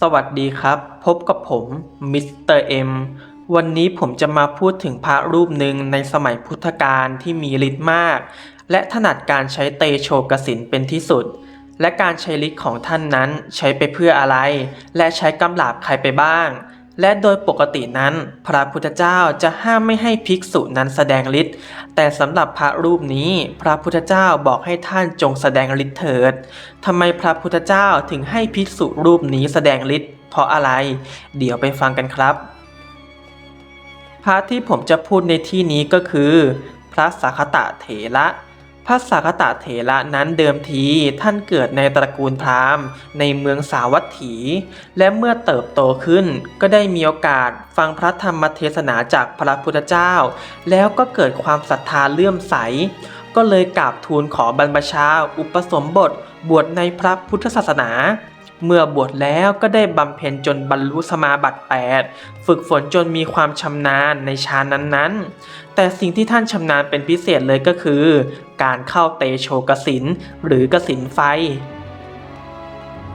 สวัสดีครับ พบกับผมมิสเตอร์เอ็มวันนี้ผมจะมาพูดถึงพระรูปหนึ่งในสมัยพุทธกาลที่มีฤทธิ์มาก และถนัดการใช้เตโชกสินเป็นที่สุด และการใช้ฤทธิ์ของท่านนั้นใช้ไปเพื่ออะไร และใช้กำลาบใครไปบ้าง และโดยปกตินั้น พระพุทธเจ้าจะห้ามไม่ให้ภิกษุนั้นแสดงฤทธิ์แต่สำหรับพระรูปนี้ พระพุทธเจ้าบอกให้ท่านจงแสดงฤทธิ์เถิดทำไมพระพุทธเจ้าถึงให้ภิกษุรูปนี้แสดงฤทธิ์เพราะอะไร เดี๋ยวไปฟังกันครับ พระที่ผมจะพูดในที่นี้ก็คือ พระสักตะเถระ พระสักตะเถระนั้นเดิมทีท่านเกิดในตระกูลพราหมณ์ ในเมืองสาวัตถี และเมื่อเติบโตขึ้นก็ได้มีโอกาสฟังพระธรรมเทศนาจากพระพุทธเจ้า แล้วก็เกิดความศรัทธาเลื่อมใส ก็เลยกราบทูลขอบรรพชาอุปสมบทบวชในพระพุทธศาสนา เมื่อบวชแล้วก็ได้บำเพ็ญจนบรรลุสมาบัติ8ฝึกฝนจนมีความชำนาญในฌานนั้นๆ แต่สิ่งที่ท่านชำนาญเป็นพิเศษเลยก็คือ การเข้าเตโชกสินหรือกสินไฟ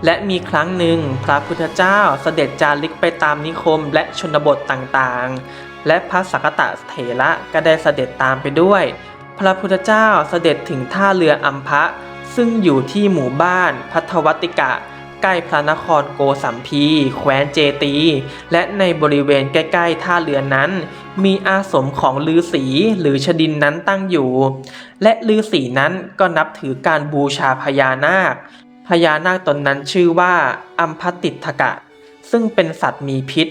และมีครั้งหนึ่งพระพุทธเจ้าเสด็จจาริกไปตามนิคมและชนบทต่างๆ และพระสักตะเถระก็ได้เสด็จตามไปด้วย พระพุทธเจ้าเสด็จถึงท่าเรืออัมพะซึ่งอยู่ที่หมู่บ้านพัทวัติกะ ใกล้พระนครโกสัมพี แคว้นเจตี และในบริเวณใกล้ๆท่าเรือนั้น มีอาสมของฤาษีหรือชดินนั้นตั้งอยู่ และฤาษีนั้นก็นับถือการบูชาพญานาค พญานาคตนนั้นชื่อว่าอัมพติทกะ ซึ่งเป็นสัตว์มีพิษ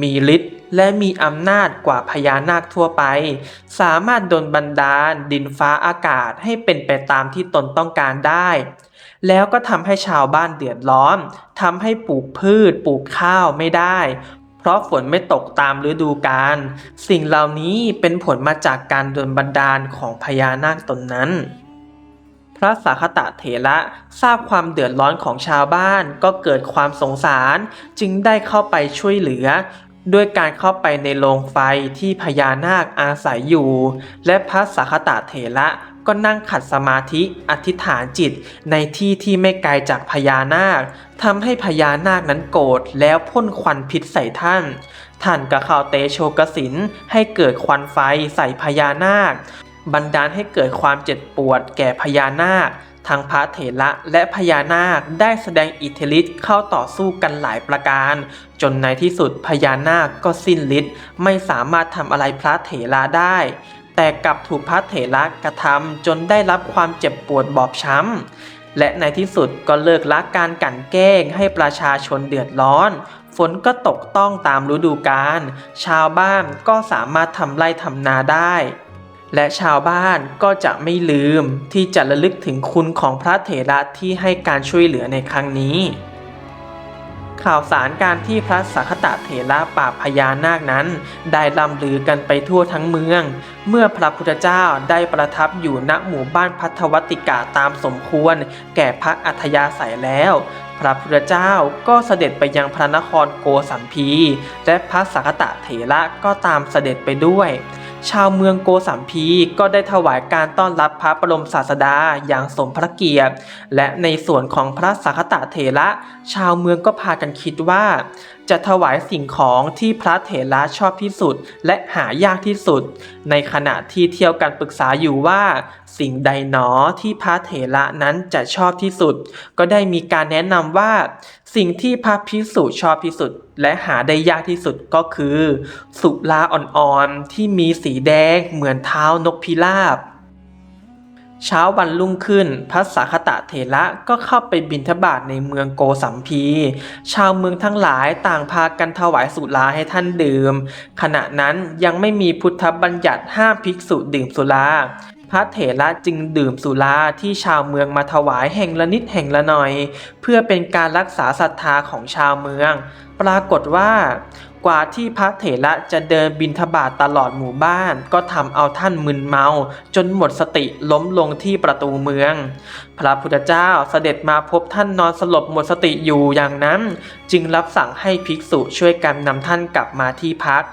มีฤทธิ์และมีอำนาจกว่าพญานาคทั่วไป สามารถดลบันดาลดินฟ้าอากาศให้เป็นไปตามที่ตนต้องการได้ แล้วก็ทำให้ชาวบ้านเดือดร้อนทำให้ปลูกพืชปลูกข้าวไม่ได้ เพราะฝนไม่ตกตามฤดูกาลสิ่งเหล่านี้เป็นผลมาจากการดลบันดาลของพญานาคตนนั้นพระสาคตะเถระทราบความเดือดร้อนของชาวบ้านก็เกิดความสงสาร จึงได้เข้าไปช่วยเหลือ ด้วยการเข้าไปในโรงไฟที่พญานาคอาศัยอยู่ และพระสาคตะเถระ ก็นั่งขัดสมาธิอธิษฐานจิตในที่ที่ไม่ไกลจากพญานาคทำให้พญานาคนั้นโกรธแล้วพ่นควันพิษใส่ท่าน ท่านก็เข้าเตโชกสินให้เกิดควันไฟใส่พญานาค บันดาลให้เกิดความเจ็บปวดแก่พญานาคทางพระเถระและพญานาคได้แสดงอิทธิฤทธิ์เข้าต่อสู้กันหลายประการ จนในที่สุดพญานาคก็สิ้นฤทธิ์ไม่สามารถทำอะไรพระเถระได้ แต่กลับถูกพระเถระกระทำจนได้รับความเจ็บปวดบอบช้ำ และในที่สุดก็เลิกละการกั่นแกล้งให้ประชาชนเดือดร้อน ฝนก็ตกต้องตามฤดูกาล ชาวบ้านก็สามารถทำไร่ทำนาได้ และชาวบ้านก็จะไม่ลืมที่จะระลึกถึงคุณของพระเถระที่ให้การช่วยเหลือในครั้งนี้ ข่าวสารการที่พระสักตะเถระปราบพญานาคนั้น ได้ล่ำลือกันไปทั่วทั้งเมือง เมื่อพระพุทธเจ้าได้ประทับอยู่ณหมู่บ้านพัทวติกาตามสมควร แก่พระอัธยาศัยแล้ว พระพุทธเจ้าก็เสด็จไปยังพระนครโกสัมพี และพระสักตะเถระก็ตามเสด็จไปด้วย ชาวเมืองโกสัมพีก็ได้ถวายการต้อนรับพระบรมศาสดาอย่างสมพระเกียรติ และในส่วนของพระสักตะเถระ ชาวเมืองก็พากันคิดว่า จะถวายสิ่งของที่พระเถระชอบที่สุด และหายากที่สุด ในขณะที่เที่ยวกันปรึกษาอยู่ว่า สิ่งใดหนอที่พระเถระนั้นจะชอบที่สุด ก็ได้มีการแนะนำว่า สิ่งที่พระพิสุชอบที่สุด และหาได้ยากที่สุดก็คือ สุราอ่อนๆที่มีสีแดงเหมือนเท้านกพิราบ เช้าวันรุ่งขึ้น พระสาคตะเถระก็เข้าไปบิณฑบาตในเมืองโกสัมพี ชาวเมืองทั้งหลายต่างพากันถวายสุราให้ท่านดื่ม ขณะนั้นยังไม่มีพุทธบัญญัติห้ามภิกษุดื่มสุรา พระเถระจึงดื่มสุราที่ชาวเมืองมาถวายแห่งละนิดแห่งละหน่อย เพื่อเป็นการรักษาศรัทธาของชาวเมือง ปรากฏว่ากว่าที่พระเถระจะเดินบินทบาทตลอดหมู่บ้าน ก็ทำเอาท่านมึนเมา จนหมดสติล้มลงที่ประตูเมือง พระพุทธเจ้าเสด็จมาพบท่านนอนสลบหมดสติอยู่อย่างนั้น จึงรับสั่งให้ภิกษุช่วยกันนำท่านกลับมาที่พัก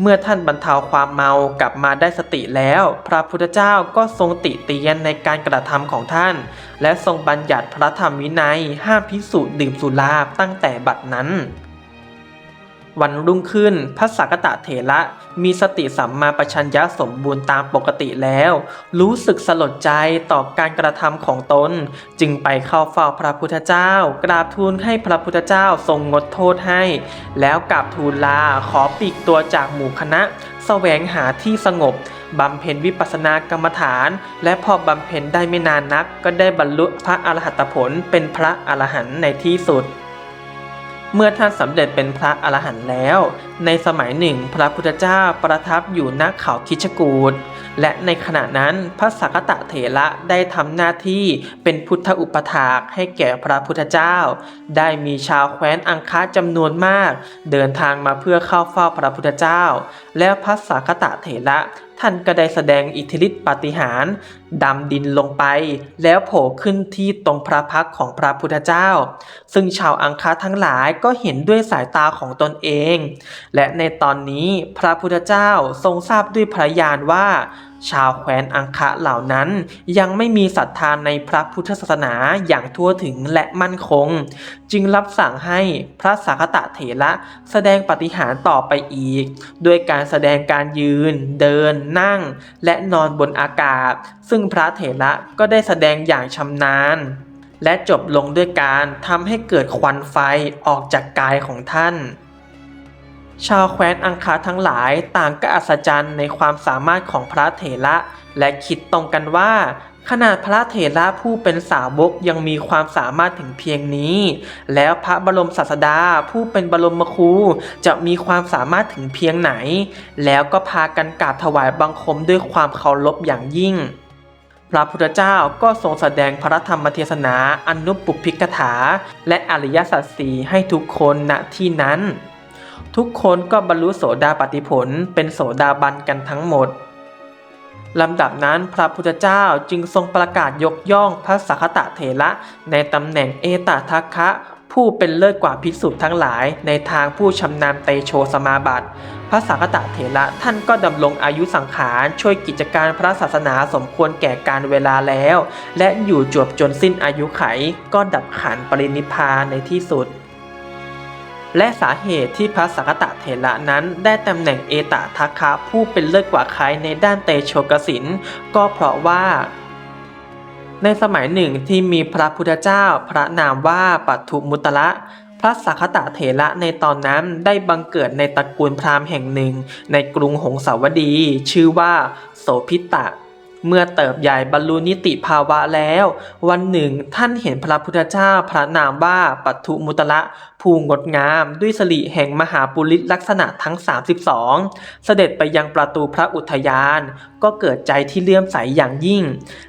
เมื่อท่านบรรเทาความเมากลับมาได้สติแล้ว พระพุทธเจ้าก็ทรงติเตียนในการกระทำของท่าน และทรงบัญญัติพระธรรมวินัยห้ามภิกษุดื่มสุราตั้งแต่บัดนั้น วันรุ่งขึ้นพระสักตะเถระมีสติสัมมาปัญชัญญะสมบูรณ์ตามปกติแล้ว รู้สึกสลดใจต่อการกระทำของตน จึงไปเข้าเฝ้าพระพุทธเจ้า กราบทูลให้พระพุทธเจ้าทรงงดโทษให้ แล้วกราบทูลลาขอปีกตัวจากหมู่คณะแสวงหาที่สงบบำเพ็ญวิปัสสนากรรมฐาน และพอบำเพ็ญได้ไม่นานนัก ก็ได้บรรลุพระอรหัตผลเป็นพระอรหันต์ในที่สุด เมื่อท่านสำเร็จเป็นพระอรหันต์แล้ว ในสมัยหนึ่งพระพุทธเจ้าประทับอยู่ณเขาคิชกูฏและในขณะนั้นพระสักตะเถระได้ทำหน้าที่เป็นพุทธอุปถากให้แก่พระพุทธเจ้า ได้มีชาวแคว้นอังคาจำนวนมาก เดินทางมาเพื่อเข้าเฝ้าพระพุทธเจ้า แล้วพระสักตะเถระ ท่านก็ได้แสดงอิทธิฤทธิปาฏิหาริย์ดำดินลงไป แล้วโผล่ขึ้นที่ตรงพระพักของพระพุทธเจ้า ซึ่งชาวอังคาทั้งหลายก็เห็นด้วยสายตาของตนเอง และในตอนนี้พระพุทธเจ้าทรงทราบด้วยพระญาณว่า ชาวแคว้นอังคะเหล่านั้น ยังไม่มีศรัทธานในพระพุทธศาสนาอย่างทั่วถึงและมั่นคง จึงรับสั่งให้พระสักตะเถระแสดงปฏิหารต่อไปอีกด้วยการแสดงการยืน เดิน นั่ง และนอนบนอากาศ ซึ่งพระเถระก็ได้แสดงอย่างชำนาญและจบลงด้วยการทำให้เกิดควันไฟออกจากกายของท่าน ชาวแคว้นอังคาทั้งหลายต่างก็อัศจรรย์ในความสามารถของพระเถระ และคิดตรงกันว่า ขนาดพระเถระผู้เป็นสาวกยังมีความสามารถถึงเพียงนี้ แล้วพระบรมศาสดาผู้เป็นบรมครูจะมีความสามารถถึงเพียงไหน แล้วก็พากันกราบถวายบังคมด้วยความเคารพอย่างยิ่งพระพุทธเจ้าก็ทรงแสดงพระธรรมเทศนาอนุปปุพพิกถา และอริยสัจสีให้ทุกคนณที่นั้น ทุกคนก็บรรลุโสดาปัติผลเป็นโสดาบันกันทั้งหมดลำดับนั้นพระพุทธเจ้าจึงทรงประกาศยกย่องพระสักตะเถระในตำแหน่งเอตทัคคะ ผู้เป็นเลิศกว่าภิกษุทั้งหลายในทางผู้ชำนาญเตโชสมาบัติ พระสักตะเถระท่านก็ดำรงอายุสังขารช่วยกิจการพระศาสนาสมควรแก่การเวลาแล้ว และอยู่จวบจนสิ้นอายุไขก็ดับขันปรินิพพานในที่สุด และสาเหตุที่พระสักตะเถระนั้นได้ตำแหน่งเอตทัคคะผู้เป็นเลิศกว่าใครในด้านเตโชกสินก็เพราะว่า ในสมัยหนึ่งที่มีพระพุทธเจ้าพระนามว่าปัทุมุตระพระสักตะเถระในตอนนั้นได้บังเกิดในตระกูลพราหมณ์แห่งหนึ่งในกรุงหงสาวดี ชื่อว่า โสพิตะ เมื่อเติบใหญ่บรรลุนิติภาวะแล้ว วันหนึ่งท่านเห็นพระพุทธเจ้าพระนามว่าปัทุมุตระผู้งดงามด้วยสริแห่งมหาปุริลักษณะทั้ง 32 เสด็จไปยังประตูพระอุทยาน ก็เกิดใจที่เลื่อมใสอย่างยิ่ง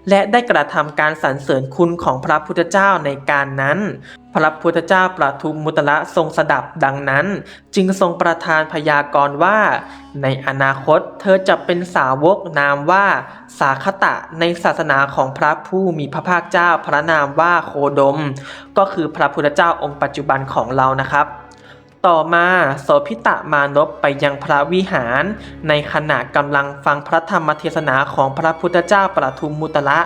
และได้กระทำการสรรเสริญคุณของพระพุทธเจ้าในการนั้น พระพุทธเจ้าประทุมมุตระทรงสดับดังนั้น จึงทรงประทานพยากรณ์ว่า ในอนาคตเธอจะเป็นสาวกนามว่า สาคตะในศาสนาของพระผู้มีพระภาคเจ้าพระนามว่าโคดม ก็คือพระพุทธเจ้าองค์ปัจจุบันของเรานะครับ ต่อมาโสพิตะมานพไปยังพระวิหาร ในขณะกำลังฟังพระธรรมเทศนาของพระพุทธเจ้าปทุมมุตระ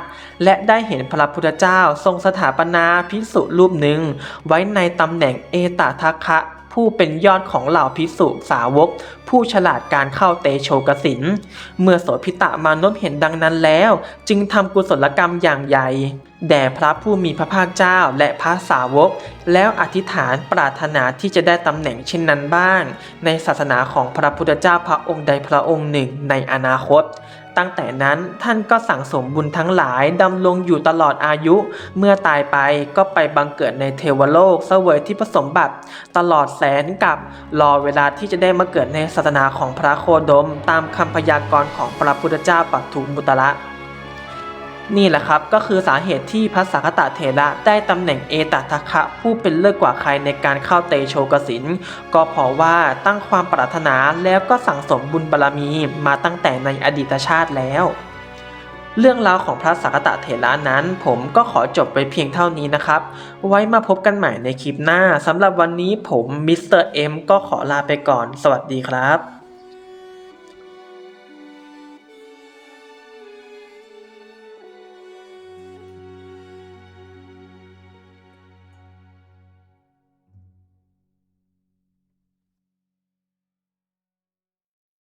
และได้เห็นพระพุทธเจ้าทรงสถาปนาภิกษุรูปหนึ่ง ไว้ในตำแหน่งเอตทัคคะ ผู้เป็นยอดของเหล่าภิกษุสาวก ผู้ฉลาดการเข้าเตโชกสิน เมื่อโสพิตะมานพเห็นดังนั้นแล้ว จึงทำกุศลกรรมอย่างใหญ่แด่พระผู้มีพระภาคเจ้าและพระสาวก แล้วอธิษฐานปรารถนาที่จะได้ตำแหน่งเช่นนั้นบ้าง ในศาสนาของพระพุทธเจ้าพระองค์ใดพระองค์หนึ่งในอนาคต ตั้งแต่นั้นท่านก็สั่งสมบุญทั้งหลายดำรงอยู่ตลอดอายุ เมื่อตายไปก็ไปบังเกิดในเทวโลกเสวยที่ผสมบัติ ตลอดแสนกับรอเวลาที่จะได้มาเกิดในศาสนาของพระโคดม ตามคำพยากรณ์ของพระพุทธเจ้าปัทุมุตระ นี่แหละครับก็คือสาเหตุที่พระสักตะเถระได้ตำแหน่งเอตทัคคะผู้เป็นเลิศกว่าใครในการเข้าเตโชกสินก็เพราะว่าตั้งความปรารถนาแล้วก็สั่งสมบุญบารรมีมาตั้งแต่ในอดีตชาติแล้ว เรื่องราวของพระสักตะเถระนั้น ผมก็ขอจบไปเพียงเท่านี้นะครับ ไว้มาพบกันใหม่ในคลิปหน้าสำหรับวันนี้ผมมิสเตอร์เอ็มก็ขอลาไปก่อน สวัสดีครับ